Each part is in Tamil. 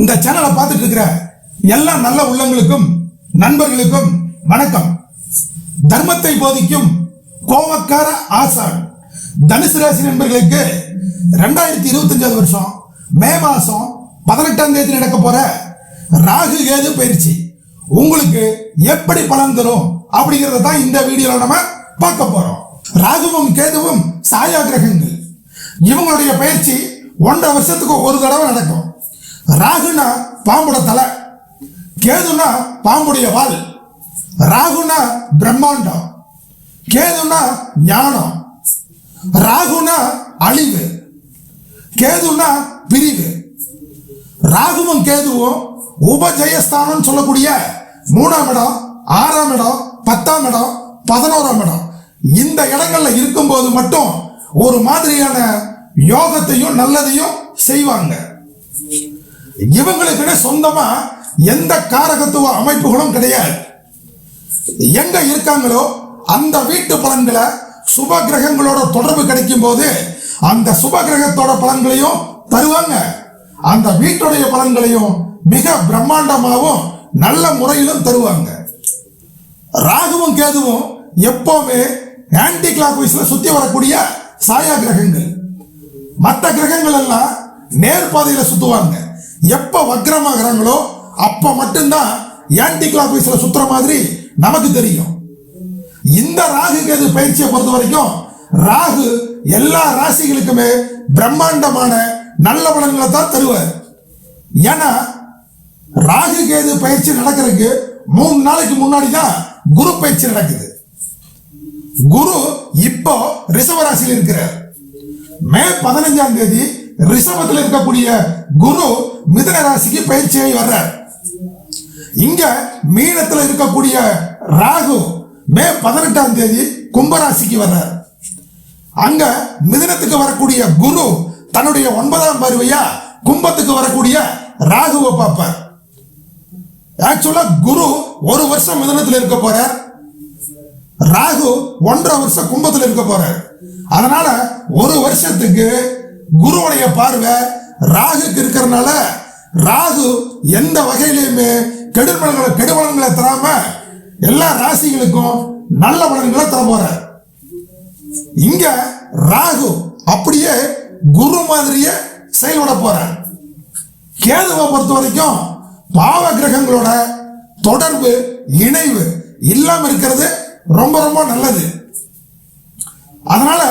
இந்த சேனலை பார்த்துட்டு இருக்கிற எல்லா நல்ல உள்ளங்களுக்கும் நண்பர்களுக்கும் வணக்கம். தர்மத்தை போதிக்கும் கோவக்கார ஆசான். தனுசு ராசி நண்பர்களுக்கு ரெண்டாயிரத்தி இருபத்தஞ்சாவது வருஷம் மே மாசம் பதினெட்டாம் தேதி நடக்க போற ராகு கேது பயிற்சி. உங்களுக்கு எப்படி பலன் தரும் அப்படிங்கறத தான் இந்த வீடியோல நம்ம பார்க்க போறோம். ராகுவும் கேதுவும் சாயா கிரகங்கள் இவங்களுடைய பயிற்சி ஒன்றரை வருஷத்துக்கு ஒரு தடவை நடக்கும். ராகுனா பாம்புட தலை கேதுனா பாம்புடைய வால் ராகுனா பிரம்மாண்டம் கேதுனா ஞானம் ராகுனா அழிவு கேதுனா பிரிவு ராகுவும் கேதுவும் உபஜயஸ்தானம் சொல்லக்கூடிய மூணாம் இடம் ஆறாம் இடம் பத்தாம் இடம் பதினோராம் இடம். இந்த இடங்கள்ல இருக்கும்போது மட்டும் ஒரு மாதிரியான யோகத்தையும் நல்லதையும் செய்வாங்க. இவங்களுக்குன்னு சொந்தமா எந்த காரகத்துவ அமைப்புகளும் கிடையாது. எங்க இருக்காங்களோ அந்த வீட்டு பலன்களை சுப கிரகங்களோட தொடர்பு கிடைக்கும் போது அந்த சுப கிரகத்தோட பலன்களையும் தருவாங்க. அந்த வீட்டுடைய பலன்களையும் மிக பிரம்மாண்டமாகவும் நல்ல முறையிலும் தருவாங்க. ராகுவும் கேதுவும் எப்பவுமே ஆன்டி கிளாக் சுத்தி வரக்கூடிய சாயா கிரகங்கள். மற்ற கிரகங்கள் எல்லாம் நேர்பாதையில சுத்துவாங்க. எப்போ வக்ரமாகறாங்களோ அப்போ மட்டும்தான் ஆன்டி கிளாக் வைஸில் சுற்றுற மாதிரி நமக்கு தெரியும். இந்த ராகு கேது பயிற்சியை பொறுத்த வரைக்கும் ராகு எல்லா ராசிகளுக்குமே பிரம்மாண்டமான நல்ல பலன்களை தான் தருவார். ஏன்னா ராகு கேது பயிற்சி நடக்கிறதுக்கு மூணு நாளைக்கு முன்னாடி தான் குரு பயிற்சி நடக்குது. குரு இப்போ ரிசவ ராசியில் இருக்கிறார். மே பதினஞ்சாம் தேதி ரிஷபத்தில் இருக்கக்கூடிய குரு மிதன ராசிக்கு பயிற்சியாகி வர்றார். இங்க மீனத்தில் இருக்கக்கூடிய ராகு மே பதினெட்டாம் தேதி கும்பராசிக்கு வர்றார். அங்க மிதனத்துக்கு வரக்கூடிய குரு தன்னுடைய ஒன்பதாம் பார்வையா கும்பத்துக்கு வரக்கூடிய ராகுவை பார்ப்பார். ஆக்சுவலா குரு ஒரு வருஷம் மிதனத்தில் இருக்க போறார். ராகு ஒன்றரை வருஷம் கும்பத்தில் இருக்க போறார். அதனால ஒரு வருஷத்துக்கு குருவுடைய பார்வை ராகுக்கு இருக்கிறனால ராகு எந்த வகையிலையுமே கெடுபலன்களை கெடுபலன்களை தராம எல்லா ராசிகளுக்கும் நல்ல பலன்களை தர போற இங்க ராகு அப்படியே குரு மாதிரியே செயல்பட போற கேதுவை பொறுத்த வரைக்கும் பாவ கிரகங்களோட தொடர்பு இணைவு இல்லாம இருக்கிறது ரொம்ப ரொம்ப நல்லது. அதனால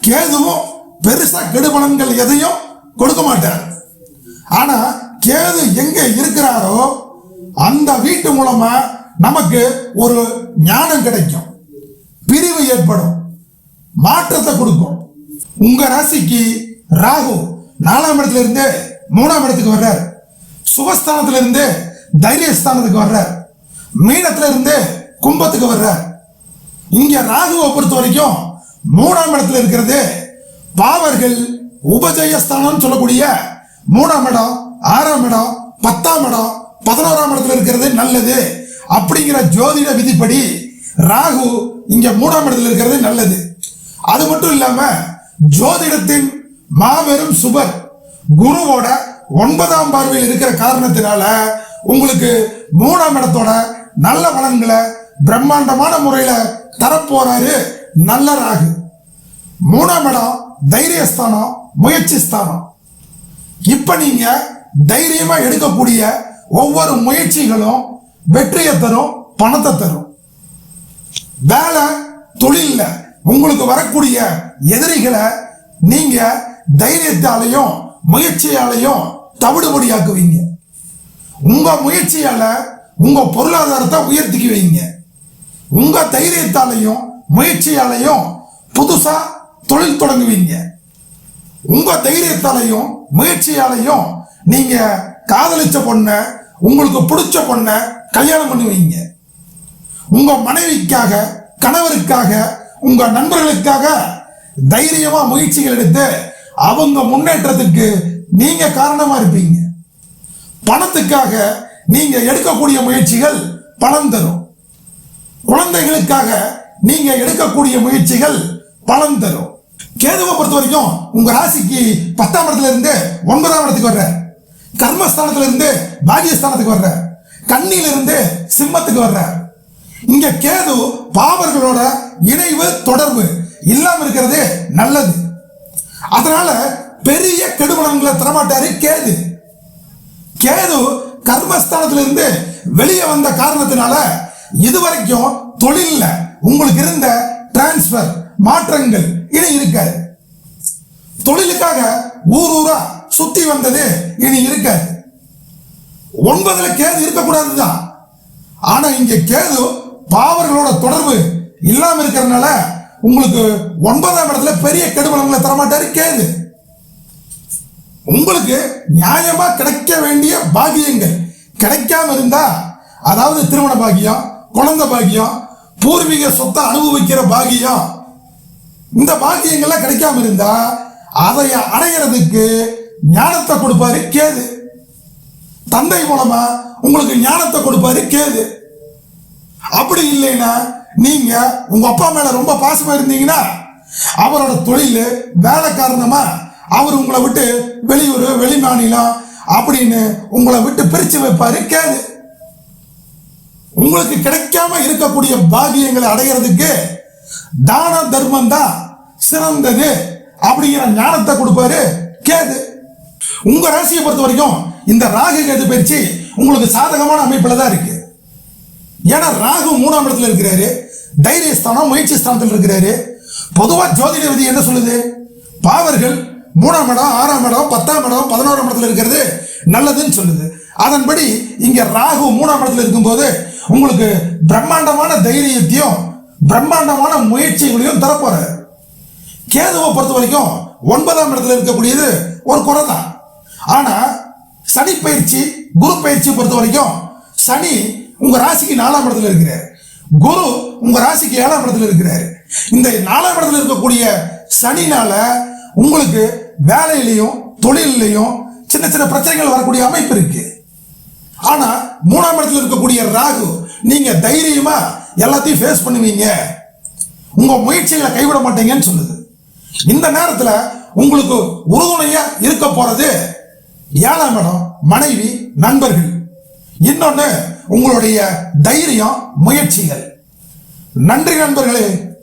கேதுவும் பெருசா கெடுபலன்கள் எதையும் கொடுக்க மாட்டார். ஆனா கேது எங்க இருக்கிறாரோ அந்த வீட்டு மூலமா நமக்கு ஒரு ஞானம் கிடைக்கும். பிரிவு ஏற்படும். மாற்றத்தை கொடுக்கும். உங்க ராசிக்கு ராகு நாலாம் இடத்துல இருந்து மூணாம் இடத்துக்கு வர்றார். சுகஸ்தானத்துல இருந்து தைரியஸ்தானத்துக்கு வர்றார். மீனத்துல இருந்து கும்பத்துக்கு வர்றார். இங்க ராகுவை பொறுத்த வரைக்கும் மூணாம் இடத்துல இருக்கிறது பாவர்கள் உபஜயஸ்தானம் சொல்லக்கூடிய மூணாம் இடம் ஆறாம் இடம் பத்தாம் இடம் பதினோராம் இடத்துல இருக்கிறது நல்லது. அப்படிங்கிற ஜோதிட விதிப்படி ராகு இங்க மூணாம் இடத்துல இருக்கிறது நல்லது. அது மட்டும் இல்லாம ஜோதிடத்தின் மாபெரும் சுபர் குருவோட ஒன்பதாம் பார்வையில் இருக்கிற காரணத்தினால உங்களுக்கு மூணாம் இடத்தோட நல்ல பலன்களை பிரம்மாண்டமான முறையில தரப்போறாரு நல்ல ராகு. மூணாம் இடம் தைரியஸ்தானம் முயற்சி ஸ்தானம் இப்ப நீங்க தைரியமா எடுக்கக்கூடிய ஒவ்வொரு முயற்சிகளும் வெற்றியை தரும் பணத்தை தரும். வேலை தொழில உங்களுக்கு வரக்கூடிய எதிரிகளை நீங்க தைரியத்தாலையும் முயற்சியாலையும் தவிடுபடியாக்குவீங்க. உங்க முயற்சியால உங்க பொருளாதாரத்தை உயர்த்திக்குவீங்க. உங்க தைரியத்தாலையும் முயற்சியாலையும் புதுசா தொழில் தொடங்குவீங்க. உங்க தைரியத்தாலையும் முயற்சியாலையும் நீங்க காதலிச்ச பொண்ண உங்களுக்கு பிடிச்ச பொண்ண கல்யாணம் பண்ணுவீங்க. உங்க மனைவிக்காக கணவருக்காக உங்க நண்பர்களுக்காக தைரியமா முயற்சிகள் எடுத்து அவங்க முன்னேற்றத்துக்கு நீங்க காரணமா இருப்பீங்க. பணத்துக்காக நீங்க எடுக்கக்கூடிய முயற்சிகள் பலன் தரும். குழந்தைகளுக்காக நீங்க எடுக்கக்கூடிய முயற்சிகள் பலன் தரும். கேதுவை பொறுத்த வரைக்கும் உங்க ராசிக்கு பத்தாம் இடத்துல இருந்து ஒன்பதாம் இடத்துக்கு வர்ற கர்மஸ்தானத்துல இருந்து பாகியஸ்தானத்துக்கு வர்ற கண்ணியில இருந்து சிம்மத்துக்கு வர்ற இங்க கேது பாவர்களோட இணைவு தொடர்பு இல்லாம இருக்கிறது நல்லது. அதனால பெரிய கெடுபலன்களை தரமாட்டாரு கேது. கேது கர்மஸ்தானத்துல இருந்து வெளியே வந்த காரணத்தினால இதுவரைக்கும் தொழில்ல. உங்களுக்கு இருந்த டிரான்ஸ்பர் மாற்றங்கள் இனி இருக்காது. தொழிலுக்காக ஊர் ஊரா சுத்தி வந்தது இனி இருக்காது. ஒன்பதுல கேது இருக்கக்கூடாதுதான் ஆனா இங்க கேது பாவர்களோட தொடர்பு இல்லாம இருக்கிறதுனால உங்களுக்கு ஒன்பதாம் இடத்துல பெரிய கெடுபலங்களை தரமாட்டாரு கேது. உங்களுக்கு நியாயமா கிடைக்க வேண்டிய பாகியங்கள் கிடைக்காம இருந்தா அதாவது திருமண பாகியம் குழந்தை பாகியம் பூர்வீக சொத்தை அனுபவிக்கிற பாகியம் இந்த பாக்கியங்கள்லாம் கிடைக்காம இருந்தா அதை அடைகிறதுக்கு ஞானத்தை கொடுப்பாரு கேது. தந்தை மூலமா உங்களுக்கு ஞானத்தை கொடுப்பாரு கேது. அப்படி இல்லைன்னா நீங்க உங்க அப்பா மேல ரொம்ப பாசமா இருந்தீங்கன்னா அவரோட தொழில் வேலை காரணமா அவர் உங்களை விட்டு வெளியூர் வெளி மாநிலம் அப்படின்னு உங்களை விட்டு பிரிச்சு வைப்பாரு கேது. உங்களுக்கு கிடைக்காம இருக்கக்கூடிய பாகியங்களை அடைகிறதுக்கு தான தர்மம் தான் சிறந்தது. அப்படிங்கிற ஞானத்தை கொடுப்பாரு கேது. உங்க ராசியை பொறுத்த வரைக்கும் இந்த ராகு கேது பயிற்சி உங்களுக்கு சாதகமான அமைப்புல தான் இருக்கு. ஏன்னா ராகு மூணாம் இடத்துல இருக்கிறாரு. தைரியஸ்தானம் முயற்சி ஸ்தானத்தில் இருக்கிறாரு. பொதுவா ஜோதிட விதி என்ன சொல்லுது? பாவர்கள் மூணாம் இடம் ஆறாம் இடம் பத்தாம் இடம் பதினோராம் இடத்துல இருக்கிறது நல்லதுன்னு சொல்லுது. அதன்படி இங்க ராகு மூணாம் இடத்துல இருக்கும்போது உங்களுக்கு பிரம்மாண்டமான தைரியத்தையும் பிரம்மாண்டமான முயற்சிகளையும் தரப்போறாரு. கேதுவை பொறுத்த வரைக்கும் ஒன்பதாம் இடத்துல இருக்கக்கூடியது ஒரு குறை தான் ஆனால் சனி பயிற்சி குரு பயிற்சி பொறுத்த வரைக்கும் சனி உங்கள் ராசிக்கு நாலாம் இடத்துல இருக்கிறார். குரு உங்கள் ராசிக்கு ஏழாம் இடத்துல இருக்கிறார். இந்த நாலாம் இடத்துல இருக்கக்கூடிய சனினால உங்களுக்கு வேலையிலையும் தொழிலையும் சின்ன சின்ன பிரச்சனைகள் வரக்கூடிய அமைப்பு இருக்கு. ஆனா மூணாம் இடத்துல இருக்கக்கூடிய ராகு நீங்க தைரியமா எல்லாத்தையும் ஃபேஸ் பண்ணுவீங்க. உங்க முயற்சிகளை கைவிட மாட்டீங்கன்னு சொல்லுது. இந்த நேரத்துல உங்களுக்கு உறுதுணையா இருக்க போறது ஏழாம் இடம் மனைவி நண்பர்கள். இன்னொன்னு உங்களுடைய தைரியம் முயற்சிகள். நன்றி நண்பர்களே